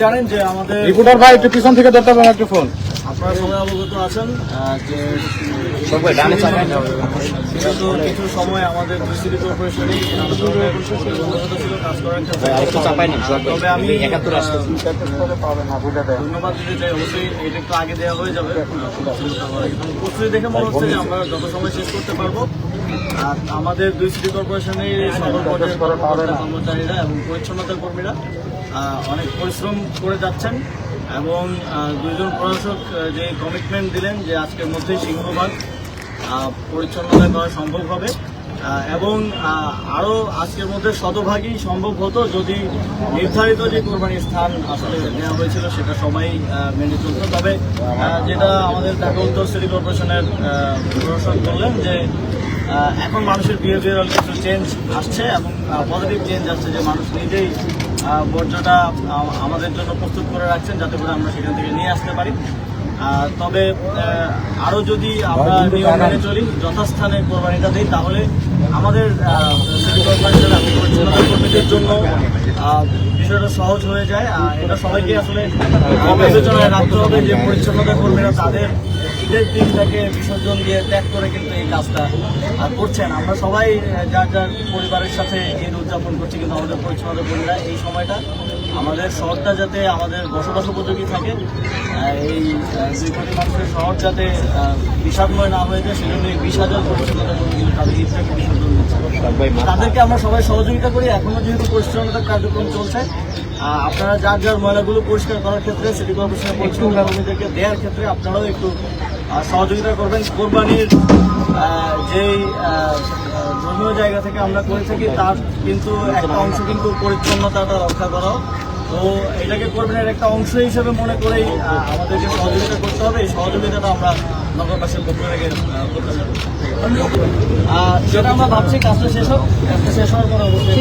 জানেন যে আমাদের রিপোর্টার ভাই একটু পিছন থেকে ধরতে হবে একটু ফোন আপনারা সবাই অবগত আছেন যে বিগত কিছু সময় আমাদের সিটি কর্পোরেশনে নানা ধরনের প্রতিবন্ধকতা ছিল কাজ করার তবে আমি ধন্যবাদ দিতে চাই অবশ্যই এটা একটু আগে দেওয়া হয়ে যাবে। প্রস্তুতি দেখে মনে হচ্ছে যে আমরা যত সময় শেষ করতে পারব আর আমাদের দুই সিটি কর্পোরেশনের কর্মচারীরা এবং পরিচ্ছন্নতা কর্মীরা অনেক পরিশ্রম করে যাচ্ছেন এবং দুজন প্রশাসক যে কমিটমেন্ট দিলেন যে আজকের মধ্যেই সিংহভাগ পরিচ্ছন্নতা করা সম্ভব হবে। এবং আরও আজকের মধ্যে শতভাগই সম্ভব হতো যদি নির্ধারিত যে কোরবানির স্থান আসলে নেওয়া হয়েছিল সেটা সবাই মেনে চলত। তবে যেটা আমাদের ঢাকা উত্তর সিটি কর্পোরেশনের আহ, প্রশাসক বললেন যে এখন মানুষের বিহেভিয়ারাল কিছু চেঞ্জ আসছে এবং পজিটিভ চেঞ্জ আসছে যে মানুষ নিজেই বর্জ্যটা আমাদের জন্য প্রস্তুত করে রাখছেন যাতে করে আমরা সেখান থেকে নিয়ে আসতে পারি। তবে আরও যদি আমরা নিয়ম মেনে চলি যথাস্থানে কোরবানিটা দিই তাহলে আমাদের সিটি কর্মীদের জন্য বিষয়টা সহজ হয়ে যায়। এটা সবাইকে আসলে বিবেচনায় রাখতে হবে যে পরিচ্ছন্নতা কর্মীরা তাদের ঈদের দিনটাকে বিসর্জন দিয়ে ত্যাগ করে কিন্তু এই কাজটা করছেন। আমরা সবাই যার যার পরিবারের সাথে ঈদ উদযাপন করছি কিন্তু আমাদের পরিচ্ছন্নতা কর্মীরা এই সময়টা আমাদের শহরটা যাতে আমাদের বসবাস উপযোগী থাকে এই দুই কোটি মানুষের শহর যাতে বিষাদময় না হয়ে যায় সেজন্য এই বিশ হাজার পরিচ্ছন্নতা কিন্তু তাদের ঈদটাকে বিসর্জন দিচ্ছে তাদেরকে আমরা সবাই সহযোগিতা করি। এখনও যেহেতু পরিচ্ছন্নতা কার্যক্রম চলছে আপনারা যার যার ময়লাগুলো পরিষ্কার করার ক্ষেত্রে সিটি কর্পোরেশনের পরিষ্কার কর্মীদেরকে দেওয়ার ক্ষেত্রে আপনারাও একটু সহযোগিতা করবেন। কোরবানির যেই ধর্মীয় জায়গা থেকে আমরা করে থাকি তার কিন্তু একটা অংশ কিন্তু পরিচ্ছন্নতাটা রক্ষা করাও। তো এটাকে কোরবানির একটা অংশ হিসেবে মনে করেই আমাদেরকে সহযোগিতা করতে হবে। এই সহযোগিতাটা আমরা নগরবাসীর পক্ষ থেকে করতে চাই যেটা আমরা ভাবছি কাজটা শেষ হোক। কাজটা শেষ হওয়ার পরে অবশ্যই